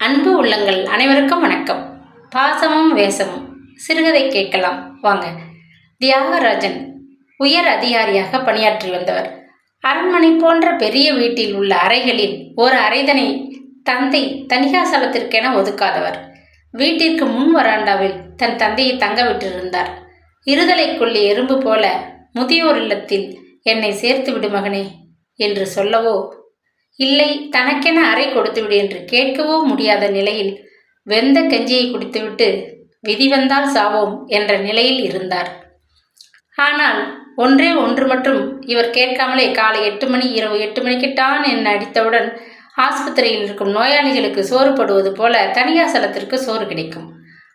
அன்பு உள்ளங்கள் அனைவருக்கும் வணக்கம். பாசமும் வேசமும். சிறுகதை கேட்கலாம். வாங்க. தியாகராஜன் உயர் அதிகாரியாக பணியாற்றி வந்தவர். அரண்மனை போன்ற பெரிய வீட்டில் உள்ள அறைகளில் ஒரு அறைதனை தந்தை தனிகாசலத்திற்கென ஒதுக்காதவர். வீட்டிற்கு முன் வராண்டாவில் தன் தந்தையை தங்க விட்டிருந்தார். இருதலைக்குள்ளே எறும்பு போல முதியோர் இல்லத்தில் என்னை சேர்த்து விடு மகனே என்று சொல்லவோ இல்லை தனக்கென அறை கொடுத்துவிடு என்று கேட்கவோ முடியாத நிலையில் வெந்த கஞ்சியை குடித்துவிட்டு விதி வந்தால் சாவோம் என்ற நிலையில் இருந்தார். ஆனால் ஒன்றே ஒன்று மட்டும் இவர் கேட்காமலே காலை எட்டு மணி இரவு எட்டு மணிக்கு டான் என்ன அடித்தவுடன் ஆஸ்பத்திரியில் இருக்கும் நோயாளிகளுக்கு சோறு போடுவது போல தனியாசலத்திற்கு சோறு கிடைக்கும்.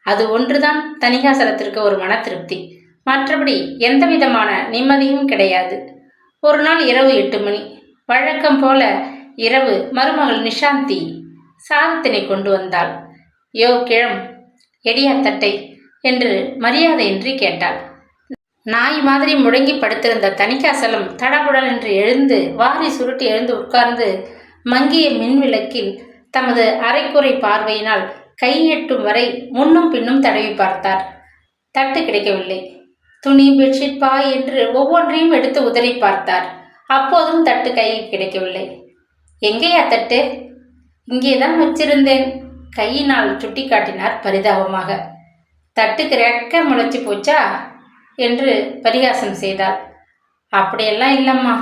அது ஒன்றுதான் தனியாசலத்திற்கு ஒரு மன திருப்தி. மற்றபடி எந்த விதமான நிம்மதியும் கிடையாது. ஒரு நாள் இரவு எட்டு மணி. வழக்கம் போல இரவு மருமகள் நிஷாந்தி சாதத்தினை கொண்டு வந்தாள். யோ கிழம் எடியா தட்டை என்று மரியாதையின்றி கேட்டாள். நாய் மாதிரி முடங்கி படுத்திருந்த தணிக்காசலம் தடபுடல் என்று எழுந்து வாரி சுருட்டி எழுந்து உட்கார்ந்து மங்கிய மின்விளக்கில் தமது அரைக்குறை பார்வையினால் கை எட்டும் வரை முன்னும் பின்னும் தடவி பார்த்தார். தட்டு கிடைக்கவில்லை. துணி பெட்ஷீட் பாய் என்று ஒவ்வொன்றையும் எடுத்து உதறி பார்த்தார். அப்போதும் தட்டு கை கிடைக்கவில்லை. எங்கேயா தட்டு? இங்கே தான் வச்சிருந்தேன். கையினால் சுட்டி காட்டினார் பரிதாபமாக. தட்டுக்கு ரெக்க முளைச்சி போச்சா? என்று பரிகாசம் செய்தாள். அப்படியெல்லாம் இல்லம்மா.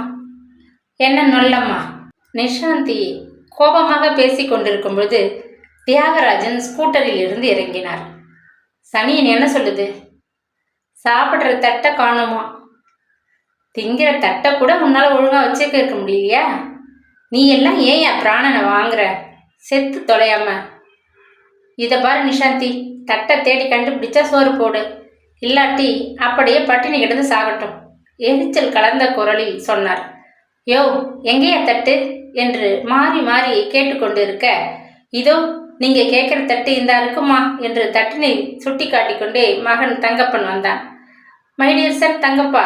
என்ன நொல்லம்மா? நிஷாந்தி கோபமாக பேசி கொண்டிருக்கும் பொழுது தியாகராஜன் ஸ்கூட்டரில் இருந்து இறங்கினார். சனியன் என்ன சொல்லுது? சாப்பிட்ற தட்டை காணுமா? திங்கிற தட்டை கூட உன்னால் ஒழுங்காக வச்சுக்க இருக்க முடியலையா? நீ எல்லாம் ஏன் என் பிராணனை வாங்குற? செத்து தொலையாம. இதை பாரு நிஷாந்தி தட்டை தேடி கண்டுபிடிச்சா சோறு போடு. இல்லாட்டி அப்படியே பட்டினி கிடந்து சாகட்டும். எரிச்சல் கலந்த குரலில் சொன்னார். யோ எங்கேயா தட்டு? என்று மாறி மாறி கேட்டுக்கொண்டு இருக்க இதோ நீங்க கேட்குற தட்டு இந்தா இருக்குமா? என்று தட்டினை சுட்டி காட்டிக்கொண்டே மகன் தங்கப்பன் வந்தான். மைடியர் சார் தங்கப்பா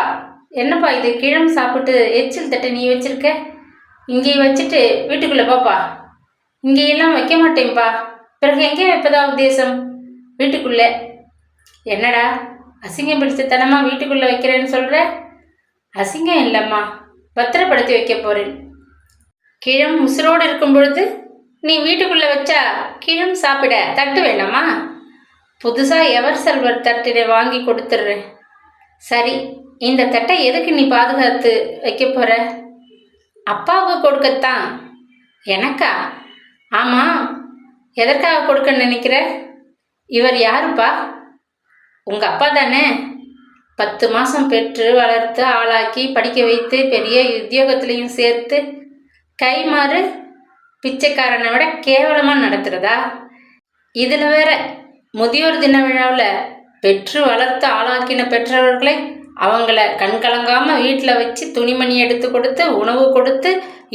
என்னப்பா இது? கிழம் சாப்பிட்டு எச்சில் தட்டு நீ வச்சிருக்க? இங்கே வச்சுட்டு வீட்டுக்குள்ளே போப்பா. இங்கேயெல்லாம் வைக்க மாட்டேன்ப்பா பிறகு எங்கே வைப்பதா உத்தேசம்? வீட்டுக்குள்ளே. என்னடா அசிங்கம் பிடிச்சத்தனமா வீட்டுக்குள்ளே வைக்கிறேன்னு சொல்கிற அசிங்கம் இல்லைம்மா. பத்திரப்படுத்தி வைக்க போகிறேன் கிழம் உசுரோடு இருக்கும் பொழுது நீ வீட்டுக்குள்ளே வச்சா கிழம் சாப்பிட தட்டு வேணாமா புதுசாக எவர் செல்வர் தட்டினை வாங்கி கொடுத்துட்றேன் சரி இந்த தட்டை எதுக்கு நீ பாதுகாத்து வைக்க போகிற அப்பாவுக்கு கொடுக்கத்தான். எனக்கா? ஆமாம் எதற்காக கொடுக்க நினைக்கிற? இவர் யாருப்பா? உங்கள் அப்பா தானே? பத்து மாதம் பெற்று வளர்த்து ஆளாக்கி படிக்க வைத்து பெரிய உத்தியோகத்துலேயும் சேர்த்து கைமாறு பிச்சைக்காரனை விட கேவலமாக நடத்துகிறதா இதில் வேற முதியோர் தின விழாவில் பெற்று வளர்த்து ஆளாக்கின பெற்றவர்களை அவங்கள கண்கலங்காமல் வீட்டில் வச்சு துணிமணி எடுத்து கொடுத்து உணவு கொடுத்து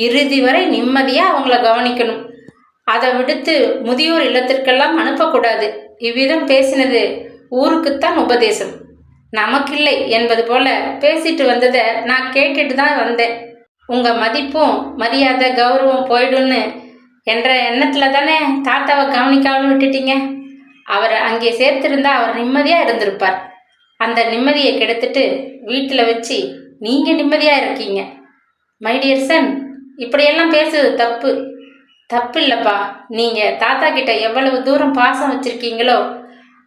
இறுதி வரை நிம்மதியாக அவங்கள கவனிக்கணும். அதை விடுத்து முதியோர் இல்லத்திற்கெல்லாம் அனுப்பக்கூடாது. இவ்விதம் பேசினது ஊருக்குத்தான் உபதேசம். நமக்கில்லை என்பது போல பேசிட்டு வந்ததை நான் கேட்டுட்டு தான் வந்தேன். உங்கள் மதிப்பும் மரியாதை கௌரவம் போயிடும்னு என்ற எண்ணத்தில் தானே தாத்தாவை கவனிக்காமல் விட்டுட்டீங்க? அவரை அங்கே சேர்த்திருந்தா அவர் நிம்மதியாக இருந்திருப்பார். அந்த நிம்மதியை கெடுத்துட்டு வீட்டில் வச்சு நீங்கள் நிம்மதியாக இருக்கீங்க. மைடியர் சன் இப்படியெல்லாம் பேசுறது தப்பு. தப்பு இல்லைப்பா. நீங்கள் தாத்தா கிட்ட எவ்வளவு தூரம் பாசம் வச்சுருக்கீங்களோ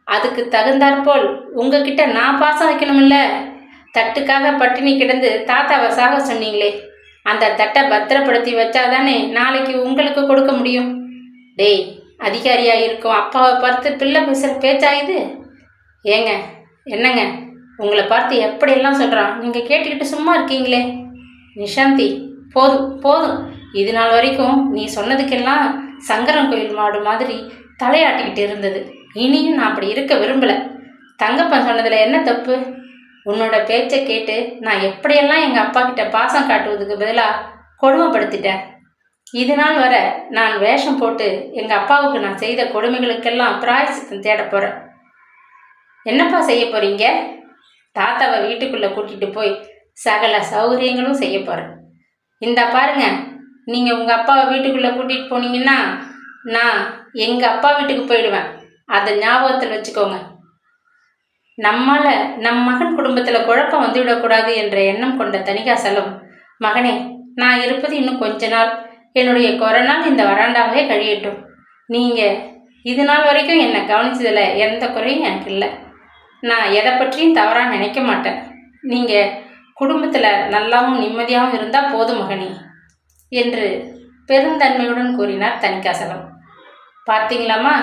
அதுக்கு தகுந்தாற்போல் உங்ககிட்ட நான் பாசம் வைக்கணுமில்ல. தட்டுக்காக பட்டினி கிடந்து தாத்தாவை சாக சொன்னீங்களே அந்த தட்டை பத்திரப்படுத்தி வச்சாதானே நாளைக்கு உங்களுக்கு கொடுக்க முடியும். டேய் அதிகாரியாக இருக்கும். அப்பாவை பார்த்து பிள்ளை பேசுகிற பேச்சா இது? ஏங்க என்னங்க? உங்களை பார்த்து எப்படியெல்லாம் சொல்கிறான் நீங்கள் கேட்டுக்கிட்டு சும்மா இருக்கீங்களே. நிஷாந்தி போதும் போதும். இது நாள் வரைக்கும் நீ சொன்னதுக்கெல்லாம் சங்கரன் கோயில் மாடு மாதிரி தலையாட்டிக்கிட்டு இருந்தது. இனியும் நான் அப்படி இருக்க விரும்பலை. தங்கப்பன் சொன்னதில் என்ன தப்பு? உன்னோட பேச்சை கேட்டு நான் எப்படியெல்லாம் எங்கள் அப்பா கிட்ட பாசம் காட்டுவதுக்கு பதிலாக கொடுமைப்படுத்திட்டேன். இது நாள் வர நான் வேஷம் போட்டு எங்கள் அப்பாவுக்கு நான் செய்த கொடுமைகளுக்கெல்லாம் பிராயசித்தம் தேட போகிறேன் என்னப்பா செய்ய போறீங்க? தாத்தாவை வீட்டுக்குள்ளே கூட்டிகிட்டு போய் சகல சௌகரியங்களும் செய்ய போகிறேன் இந்த பாருங்க நீங்கள் உங்கள் அப்பாவை வீட்டுக்குள்ளே கூட்டிகிட்டு போனீங்கன்னா நான் எங்கள் அப்பா வீட்டுக்கு போயிடுவேன். அதை ஞாபகத்தில் வச்சுக்கோங்க. நம்மால நம் மகன் குடும்பத்தில் குழப்பம் வந்துவிடக்கூடாது என்ற எண்ணம் கொண்ட தணிகாசலம் மகனே நான் இருப்பது இன்னும் கொஞ்ச நாள். என்னுடைய கொரோனால் இந்த வராண்டாவே கழியட்டும். நீங்கள் இது நாள் வரைக்கும் என்னை கவனிச்சதில் எந்த குறையும் எனக்கு இல்லை. நான் எதை பற்றியும் தவறாக நினைக்க மாட்டேன். நீங்கள் குடும்பத்தில் நல்லாவும் நிம்மதியாகவும் இருந்தால் போதும் மகனே என்று பெருந்தன்மையுடன் கூறினார் தணிகாசலம். பார்த்தீங்களாம்மா?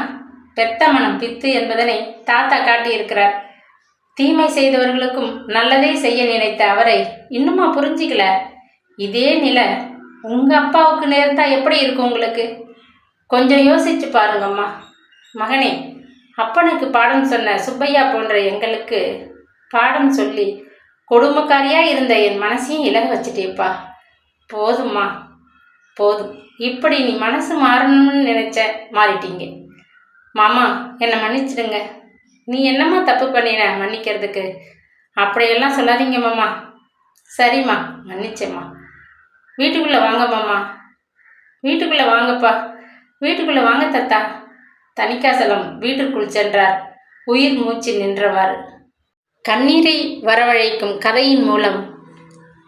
பெத்த மனம் பித்து என்பதனை தாத்தா காட்டியிருக்கிறார். தீமை செய்தவர்களுக்கும் நல்லதே செய்ய நினைத்த அவரை இன்னுமா புரிஞ்சிக்கல? இதே நிலை உங்கள் அப்பாவுக்கு நேர்ந்தா எப்படி இருக்கும் உங்களுக்கு? கொஞ்சம் யோசிச்சு பாருங்கம்மா. மகனே அப்பனுக்கு பாடம் சொன்ன சுப்பையா போன்ற எங்களுக்கு பாடம் சொல்லி கொடுமைக்காரியா இருந்த என் மனசையும் இலக வச்சுட்டேப்பா. போதும்மா போதும். இப்படி நீ மனசு மாறணும்னு நினைச்ச மாறிட்டீங்க. மாமா என்னை மன்னிச்சிடுங்க. நீ என்னம்மா தப்பு பண்ணின மன்னிக்கிறதுக்கு? அப்படியெல்லாம் சொல்லாதீங்க மாமா. சரிம்மா மன்னிச்சேம்மா. வீட்டுக்குள்ளே வாங்க மாமா. வீட்டுக்குள்ளே வாங்கப்பா. வீட்டுக்குள்ளே வாங்க தத்தா. தணிகாசலம் வீட்டிற்குள் சென்றார். உயிர் மூச்சு நின்றவாறு. கண்ணீரை வரவழைக்கும் கதையின் மூலம்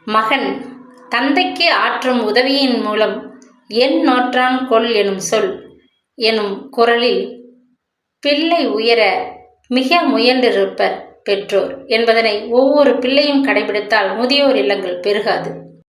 மகன் தந்தைக்கு ஆற்றும் உதவியின் மூலம் என் நோற்றான் கொள் எனும் சொல் எனும் குரலில் பிள்ளை உயர மிக முயன்றிருப்பர் பெற்றோர். என்பதனை ஒவ்வொரு பிள்ளையும் கடைபிடித்தால் முதியோர் இல்லங்கள் பெருகாது.